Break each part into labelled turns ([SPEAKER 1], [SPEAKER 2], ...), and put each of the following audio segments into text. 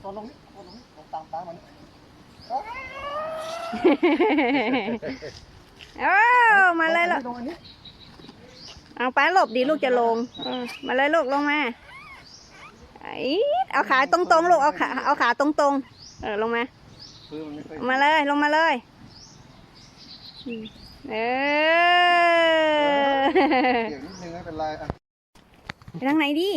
[SPEAKER 1] โซนลงนี่โซนลงนี่ลงตามตามมัน
[SPEAKER 2] โอ้มาเลยลูก
[SPEAKER 1] ลงอันนี้
[SPEAKER 2] เอาไปหลบดีลูกจะลงเออมาเลยลูกลงมาไอ้เอาขาตรงๆลูกเอาขาเอาขาตรงๆเออลงมา
[SPEAKER 1] คือมันไม่ค่อย
[SPEAKER 2] มาเลยลงมาเลยเออ
[SPEAKER 1] เกี่ยวนิดนึงไม่เป็นไรอะ
[SPEAKER 2] ไปทางไหนดี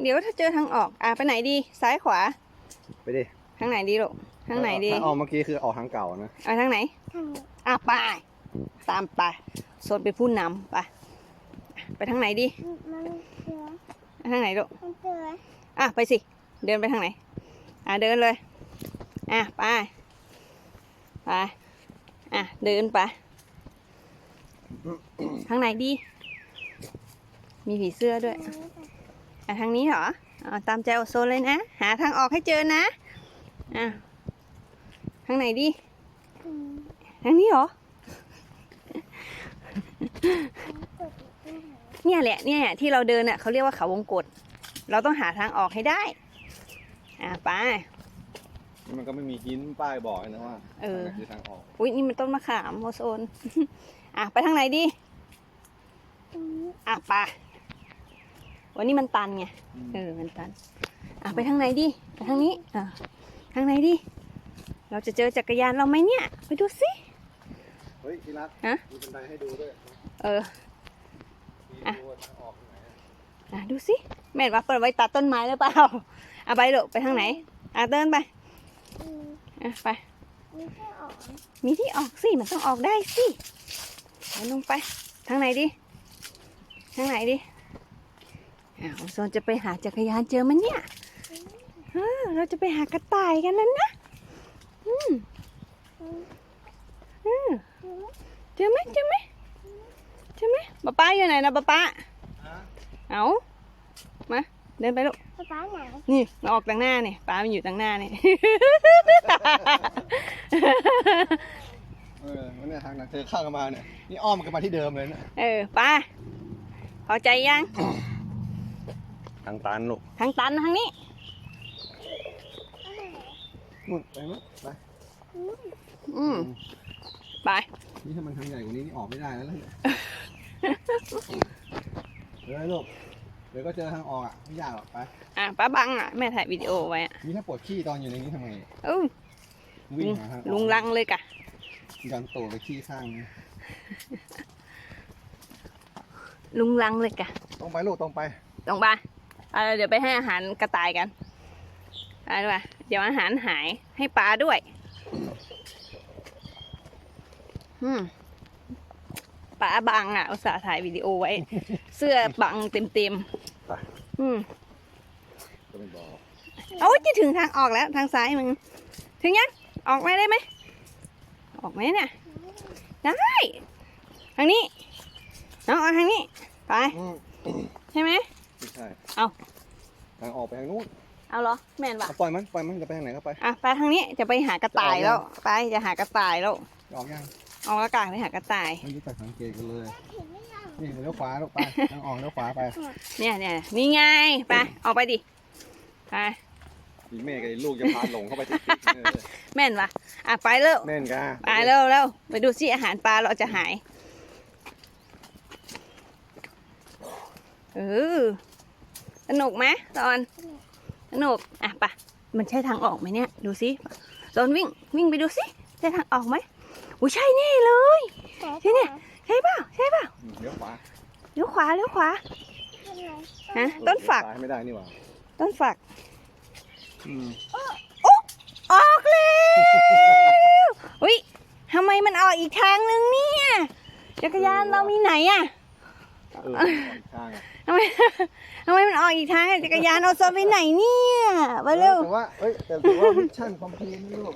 [SPEAKER 2] เดี๋ยวถ้าเจอทางออก อะไปไหนดี ซ้ายขวา
[SPEAKER 1] ไปดิ
[SPEAKER 2] ทางไหนดีลูกทางไหนดี
[SPEAKER 1] ทางออกเมื่อกี้คือออกทางเก่านะ
[SPEAKER 2] เอาทางไหน อะไป ตามไปโซนเป็นผู้นำไป ไปทางไหนดี
[SPEAKER 3] มันเสือ
[SPEAKER 2] ไปทางไหนลูก
[SPEAKER 3] มันเสือ
[SPEAKER 2] อะไปสิ เดินไปทางไหน อะเดินเลย อะไป ไป อะเดินไป ทางไหนดี มีผีเสื้อด้วยอ่ะทางนี้เหรออ่าตามใจโอโซนเลยนะ หาทางออกให้เจอนะอะทางไหนดี
[SPEAKER 3] อืม
[SPEAKER 2] ทางนี้เหรอ
[SPEAKER 3] กดอีกที่ไหน
[SPEAKER 2] เนี่ยแหละ เนี่ยที่เราเดินน่ะเขาเรียกว่าเขาวงกตเราต้องหาทางออกให้ได้ อะไป
[SPEAKER 1] มันก็ไม่มีหินป้ายบอกนะว่า
[SPEAKER 2] เออ
[SPEAKER 1] ทางไหนคือทางออก
[SPEAKER 2] อุ้ยนี่มันต้นมะขามโอโซน อะไปทางไหนดี
[SPEAKER 3] อืม
[SPEAKER 2] อะไป วันนี้มันตันไงเออมันตันอะไปทางไหนดีไปทางนี้อะทางไหนดีเราจะเจอจักรยานเราไหมเนี่ย ไปดูสิ
[SPEAKER 1] เฮ้ยพี่รัก
[SPEAKER 2] ฮะ
[SPEAKER 1] มีบันไดให้ดูด้วย
[SPEAKER 2] เออ
[SPEAKER 1] มี
[SPEAKER 2] อะ
[SPEAKER 1] ดูว่าทางออกทางไหนอะ
[SPEAKER 2] อะดูสิแม่นว่าเปิดไว้ตัดต้นไม้หรือเปล่าอะไปลูกไปทางไหนอะเดินไป
[SPEAKER 3] อืม
[SPEAKER 2] อะไป
[SPEAKER 3] มีแค่ออก
[SPEAKER 2] มีที่ออกสิมันต้องออกได้สิเอาลงไปทางไหนดีทางไหนดี อ้าวโซนจะไปหาจักรยานเจอมันเนี่ยเออเราจะไปหากระต่ายกันนั้นนะ อืม
[SPEAKER 3] อืม
[SPEAKER 2] อืม
[SPEAKER 3] อืม
[SPEAKER 2] เจอไหมเจอไหมเจอไหมป้าป้าอยู่ไหนนะป้าป้า
[SPEAKER 1] ฮะ
[SPEAKER 2] เอามาเดินไปลูก
[SPEAKER 3] ป๊าป๊าไหน
[SPEAKER 2] นี่เราออกทางหน้าเนี่ยป้ามันอยู่ทางหน้าเนี่ย
[SPEAKER 1] เออมันเนี่ยทางนั้นเธอข้างกันมาเนี่ย นี่อ้อมกันมาที่เดิมเลยนะ
[SPEAKER 2] เออป้าพอใจยัง
[SPEAKER 1] ทางตันลูก
[SPEAKER 2] ทางตันทางนี้
[SPEAKER 1] นู่นไปมั้ยไป
[SPEAKER 2] อืมไป
[SPEAKER 1] นี่ถ้ามันทางใหญ่กว่านี้นี่ออกไม่ได้แล้วเนี่ยเฮ้ยลูกเดี๋ยวก็เจอทางออกอะไม่ยากหรอกไป
[SPEAKER 2] อะป้าบังอะแม่ถ่ายวิดีโอไว้อะ
[SPEAKER 1] นี่ถ้าปวดขี้ตอนอยู่ในนี้ทำไง
[SPEAKER 2] อู้
[SPEAKER 1] วิ่งหาทางออก
[SPEAKER 2] ลุงลังเลยกะ
[SPEAKER 1] ยันตัวไปขี้ข้างนี่
[SPEAKER 2] ลุงลังเลยกะ
[SPEAKER 1] ตรงไปลูกตรงไป
[SPEAKER 2] ตรงไป เอาเดี๋ยวไปให้อาหารกระต่ายกันไปด้วยเดี๋ยวอาหารหายให้ปลาด้วย อืมปลาบังอะอุตส่าห์ถ่ายวิดีโอไว้ เสื้อบังเต็มเต็มๆ
[SPEAKER 1] ไป
[SPEAKER 2] อืม
[SPEAKER 1] ก็ไม่บอก
[SPEAKER 2] โอ้ยจะถึงทางออกแล้วทางซ้ายมึง ถึงยัง ออกไหมได้ไหม ออกไหมเนี่ย ได้ ทางนี้ น้องเอาทางนี้ ไป
[SPEAKER 1] อืม
[SPEAKER 2] ใช่ไหม
[SPEAKER 1] ไม่ใช่
[SPEAKER 2] เอา
[SPEAKER 1] ทางออกไปทางนู้น
[SPEAKER 2] เอาเหรอแม่นปะ
[SPEAKER 1] เอาปล่อยมันปล่อยมันจะไปทางไหนก็ไป
[SPEAKER 2] อะไปทางนี้จะไปหากระต่ายแล้ว ไปจะหากระต่ายแล้ว
[SPEAKER 1] ออกยัง
[SPEAKER 2] ออกอากาศไปหากระต่าย
[SPEAKER 1] ไม่รู้จักสังเกตกันเลย
[SPEAKER 3] เห็นไม่ยัง
[SPEAKER 1] นี่เลี้ยวขวาลูกไปทางออกเลี้ยวขวาไป
[SPEAKER 2] เนี่ยเนี่ยนี่ไงไปออกไปดิไป
[SPEAKER 1] อีแม่กับลูกจะพาหลงเข้าไปติดเออ
[SPEAKER 2] แม่นปะอะไปเร็ว
[SPEAKER 1] แม่นกะ
[SPEAKER 2] ไปเร็วเร็วไปดูสิอาหารปลาเราจะหาย เออสนุกไหมตอนสนุกอะไปะมันใช่ทางออกไหมเนี่ยดูสิตอนวิ่งวิ่งไปดูสิใช่ทางออกไหมอุ้ยใช่แน่เลยใช่เนี่ยใช่เปล่าใช่เปล่า
[SPEAKER 1] อืมเลี้ยวขวา
[SPEAKER 2] เลี้ยวขวาเลี้ยวขวาฮะต้นฝัก
[SPEAKER 1] ซ้ายไม่ได้นี่หว่า
[SPEAKER 2] ต้นฝัก
[SPEAKER 1] อืม
[SPEAKER 2] ออกแล้วอุ้ยทำไมมันออกอีกทางนึงเนี่ยจักรยานเรามีไหนอะ
[SPEAKER 1] เออออกอีกข้างอะ
[SPEAKER 2] ทำไมทำไมมันออกอีกทางอะจักรยานเอาโซนไปไหนเนี่ยไปเร็ว
[SPEAKER 1] แต่ว่าเอ้ยแต่ถือว่ามิชชั่นคอมพลีทนี่ลูก